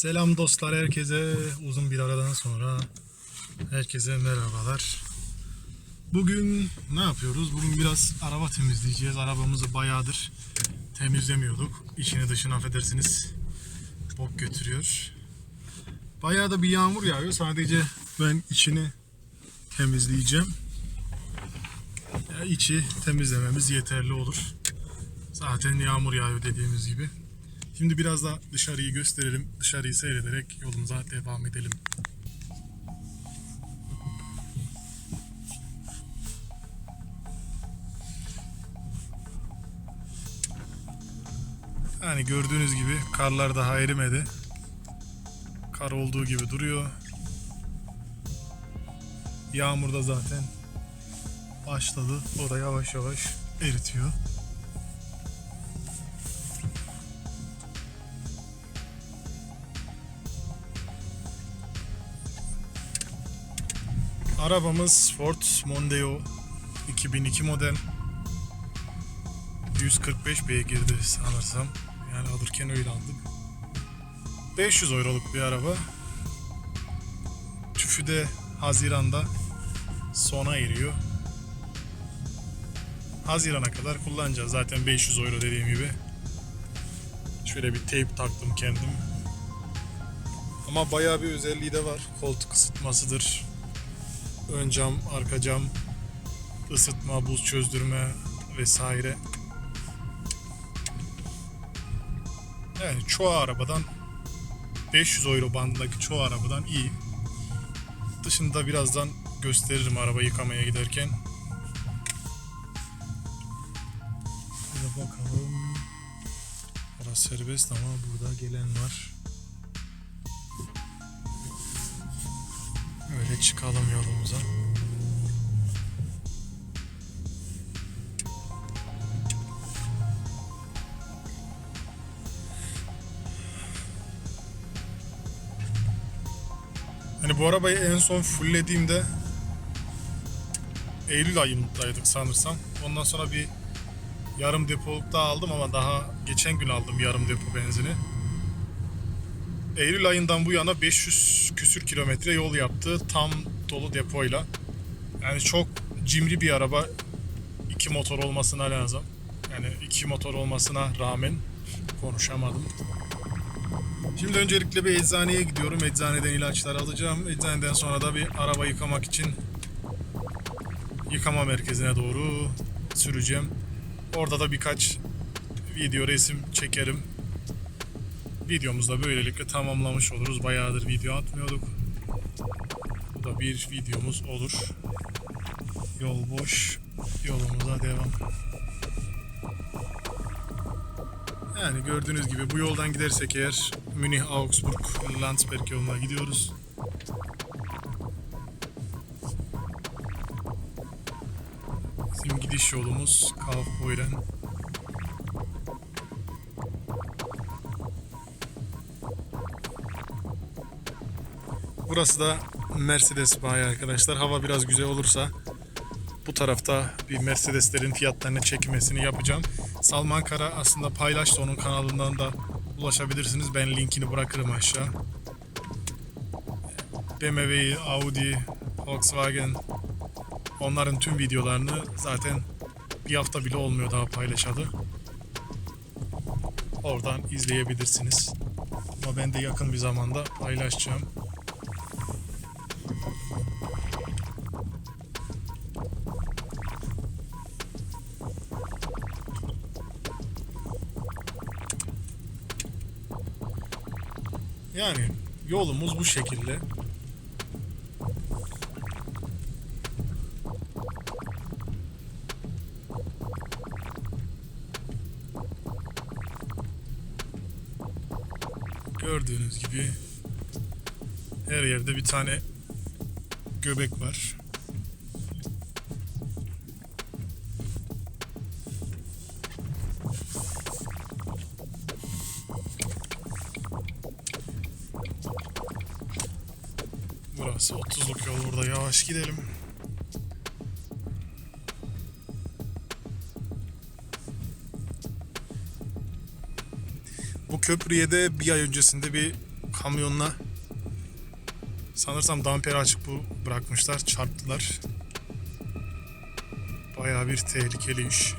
Selam dostlar herkese. Uzun bir aradan sonra herkese merhabalar. Bugün ne yapıyoruz? Bugün biraz araba temizleyeceğiz. Arabamızı bayağıdır temizlemiyorduk. İçini dışını affedersiniz. Bok götürüyor. Bayağı da bir yağmur yağıyor. Sadece ben içini temizleyeceğim. Ya içi temizlememiz yeterli olur. Zaten yağmur yağıyor dediğimiz gibi. Şimdi biraz da dışarıyı gösterelim. Dışarıyı seyrederek yolumuza devam edelim. Yani gördüğünüz gibi karlar daha erimedi. Kar olduğu gibi duruyor. Yağmur da zaten başladı. O da yavaş yavaş eritiyor. Arabamız Ford Mondeo 2002 model 145 beygirdi sanırsam. Yani alırken öyle aldık. 500 euroluk bir araba. TÜFÜ de Haziran'da sona eriyor. Haziran'a kadar kullanacağız. Zaten 500 euro dediğim gibi. Şöyle bir teyp taktım kendim. Ama bayağı bir özelliği de var. Koltuk ısıtmasıdır, ön cam, arka cam, ısıtma, buz çözdürme vesaire. Yani çoğu arabadan 500 euro bandındaki çoğu arabadan iyi. Dışında birazdan gösteririm araba yıkamaya giderken. Bir bakalım. Orası serbest ama burada gelen var. Çıkalım yolumuza. Hani bu arabayı en son fulllediğimde Eylül ayındaydık sanırsam. Ondan sonra bir yarım depoluk daha aldım ama daha geçen gün aldım yarım depo benzini. Eylül ayından bu yana 500 küsür kilometre yol yaptı tam dolu depoyla. Yani çok cimri bir araba. iki motor olmasına lazım. Yani iki motor olmasına rağmen konuşamadım. Şimdi öncelikle bir eczaneye gidiyorum. Eczaneden ilaçlar alacağım. Eczaneden sonra da bir araba yıkamak için yıkama merkezine doğru süreceğim. Orada da birkaç video resim çekerim. Videomuzu da böylelikle tamamlamış oluruz. Bayağıdır video atmıyorduk. Bu da bir videomuz olur. Yol boş. Yolumuza devam. Yani gördüğünüz gibi bu yoldan gidersek eğer Münih, Augsburg, Landsberg yoluna gidiyoruz. Bizim gidiş yolumuz Kaufbeuren. Burası da Mercedes bayi arkadaşlar. Hava biraz güzel olursa bu tarafta bir Mercedeslerin fiyatlarını çekmesini yapacağım. Salman Kara aslında paylaştı onun kanalından da ulaşabilirsiniz. Ben linkini bırakırım aşağı. BMW, Audi, Volkswagen onların tüm videolarını zaten bir hafta bile olmuyor daha paylaşalı. Oradan izleyebilirsiniz. Ama ben de yakın bir zamanda paylaşacağım. Yani yolumuz bu şekilde. Gördüğünüz gibi her yerde bir tane göbek var. Burası 30'luk yol burada yavaş gidelim. Bu köprüye de bir ay öncesinde bir kamyonla sanırsam damperi açık bu bırakmışlar. Çarptılar. Bayağı bir tehlikeli iş.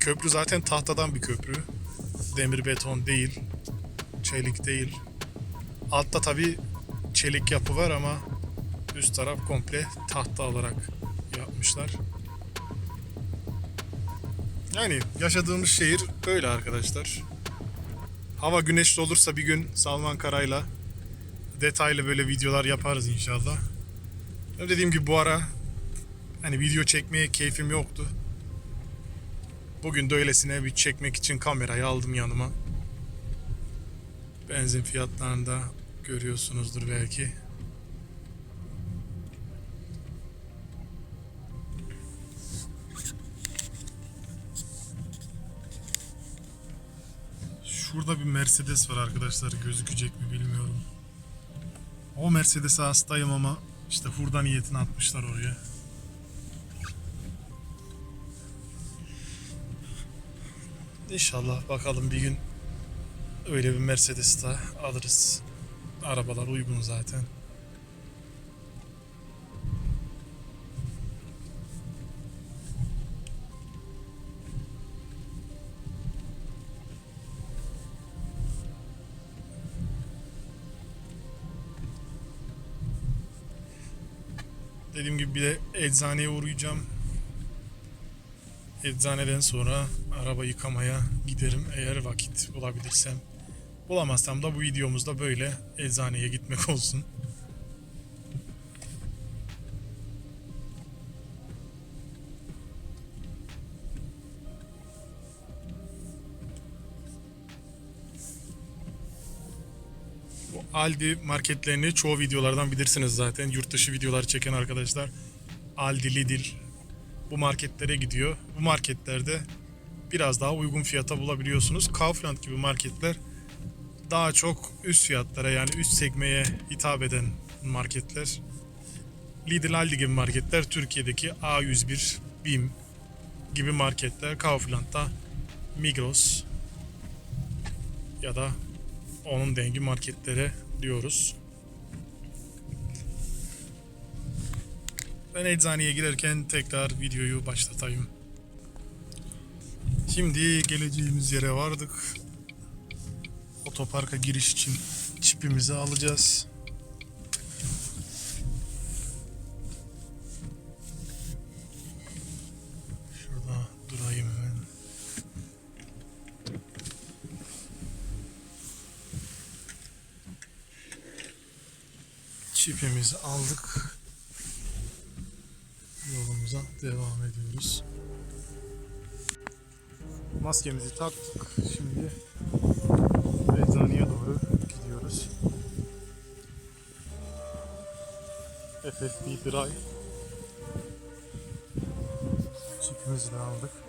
Köprü zaten tahtadan bir köprü. Demir beton değil. Çelik değil. Altta tabi çelik yapı var ama üst taraf komple tahta olarak yapmışlar. Yani yaşadığımız şehir böyle arkadaşlar. Hava güneşli olursa bir gün Salman Kara'yla detaylı böyle videolar yaparız inşallah. Dediğim gibi bu ara hani video çekmeye keyfim yoktu. Bugün de öylesine bir çekmek için kamerayı aldım yanıma. Benzin fiyatlarını da görüyorsunuzdur belki. Şurada bir Mercedes var arkadaşlar. Gözükecek mi bilmiyorum. O Mercedes'e hastayım ama işte hurda niyetini atmışlar oraya. İnşallah bakalım bir gün öyle bir Mercedes daha alırız. Arabalar uygun zaten. Dediğim gibi bir de eczaneye uğrayacağım. Eczaneden sonra araba yıkamaya giderim eğer vakit bulabilirsem. Bulamazsam da bu videomuzda böyle eczaneye gitmek olsun. Bu Aldi marketlerini çoğu videolardan bilirsiniz zaten. Yurt dışı videolar çeken arkadaşlar Aldi, Lidl bu marketlere gidiyor. Bu marketlerde biraz daha uygun fiyata bulabiliyorsunuz. Kaufland gibi marketler daha çok üst fiyatlara yani üst segmeye hitap eden marketler. Lidl, Aldi gibi marketler Türkiye'deki A101, BİM gibi marketler. Kaufland'da Migros ya da onun dengi marketlere diyoruz. Ben eczaneye girerken tekrar videoyu başlatayım. Şimdi geleceğimiz yere vardık. Otoparka giriş için çipimizi alacağız. Şurada durayım hemen. Çipimizi aldık. Yolumuza devam ediyoruz. Maskemizi taktık. Şimdi eczaneye doğru gidiyoruz. FFP Dry Çipimizi de aldık.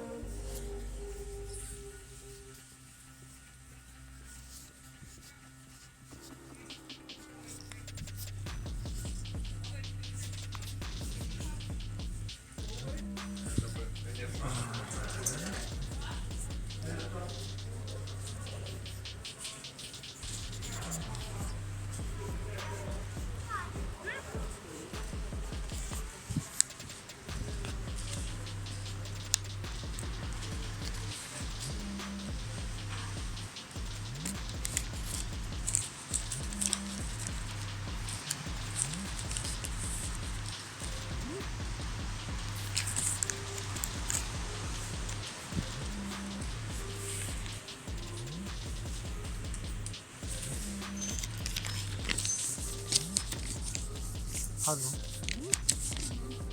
Hadi.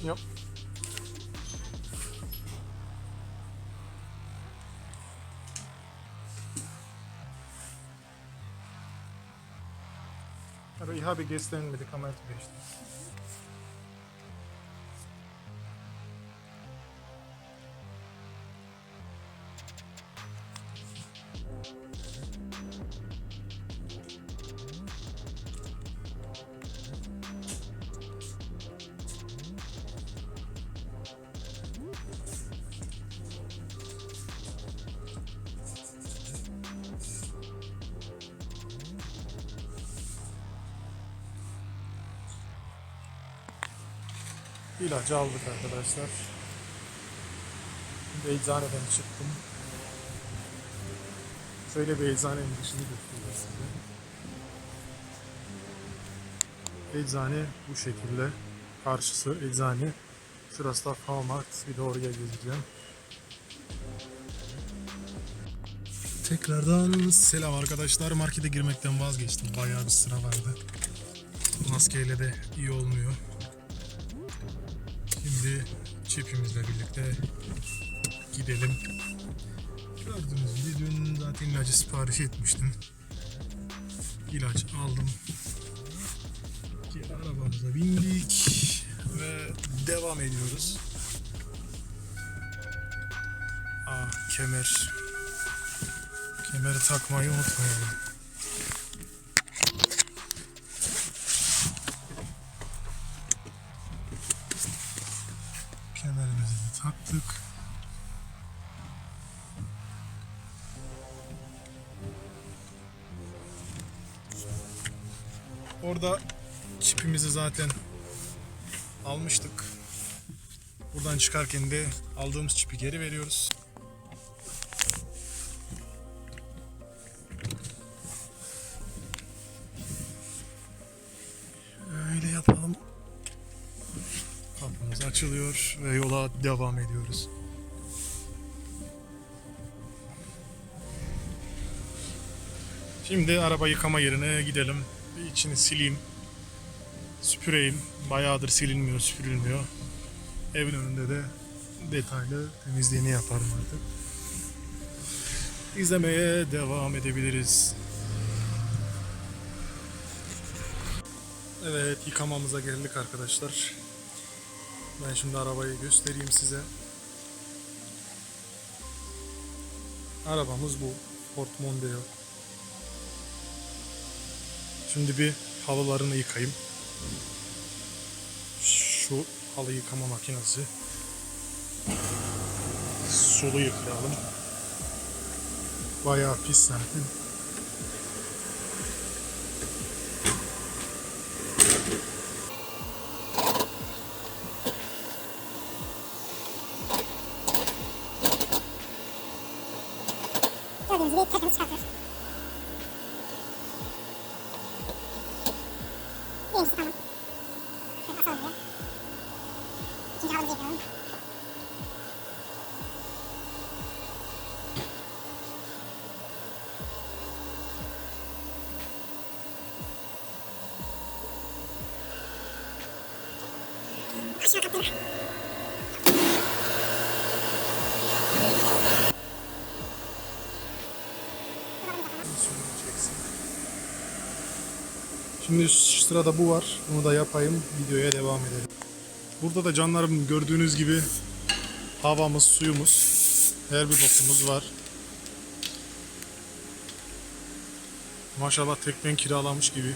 Yap. Aber ich habe gestern Medikamente bestellt. İlacı aldık arkadaşlar. Şimdi eczaneden çıktım. Şöyle bir eczanenin dışını göstereyim size. Eczane bu şekilde. Karşısı eczane. Şurası da Famart. Bir de oraya gezeceğim. Tekrardan selam arkadaşlar. Markete girmekten vazgeçtim. Bayağı bir sıra vardı. Maskeyle de iyi olmuyor. Şimdi çipimizle birlikte gidelim. Gördüğünüz gibi dün zaten ilacı sipariş etmiştim. İlaç aldım. Geri arabamıza bindik ve devam ediyoruz. Ah kemer. Kemeri takmayı unutmayalım. Çipimizi zaten almıştık. Buradan çıkarken de aldığımız çipi geri veriyoruz. Öyle yapalım. Kapımız açılıyor ve yola devam ediyoruz. Şimdi araba yıkama yerine gidelim. Bir içini sileyim. Süpüreyim. Bayağıdır silinmiyor, süpürülmüyor. Evin önünde de detaylı temizliğini yaparım artık. İzlemeye devam edebiliriz. Evet yıkamamıza geldik arkadaşlar. Ben şimdi arabayı göstereyim size. Arabamız bu. Ford Mondeo. Şimdi bir halılarını yıkayayım. Şu halı yıkama makinesi. Sulu yıkayalım. Bayağı pis zaten. Gördüğünüz gibi takımı çıkartıyor. Birincisi tamam. Şimdi sırada bu var. Bunu da yapayım. Videoya devam edelim. Burada da canlarım gördüğünüz gibi havamız, suyumuz, her bir bokumuz var. Maşallah teknen kiralamış gibi.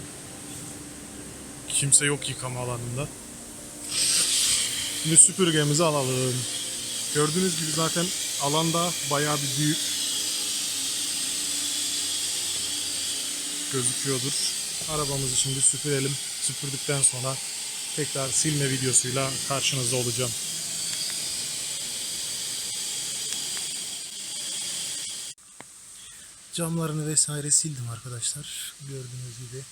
Kimse yok yıkama alanında. Şimdi süpürgemizi alalım. Gördüğünüz gibi zaten alanda bayağı bir büyük. Gözüküyordur. Arabamızı şimdi süpürelim. Süpürdükten sonra tekrar silme videosuyla karşınızda olacağım. Camlarını vesaire sildim arkadaşlar. Gördüğünüz gibi.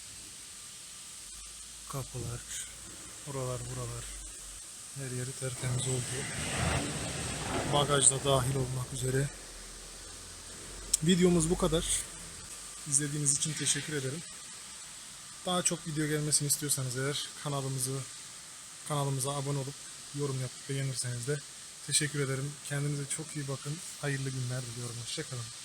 Kapılar, oralar buralar. Her yeri tertemiz oldu. Bagajda dahil olmak üzere. Videomuz bu kadar. İzlediğiniz için teşekkür ederim. Daha çok video gelmesini istiyorsanız eğer kanalımızı kanalımıza abone olup yorum yapıp beğenirseniz de teşekkür ederim. Kendinize çok iyi bakın. Hayırlı günler diliyorum. Hoşçakalın.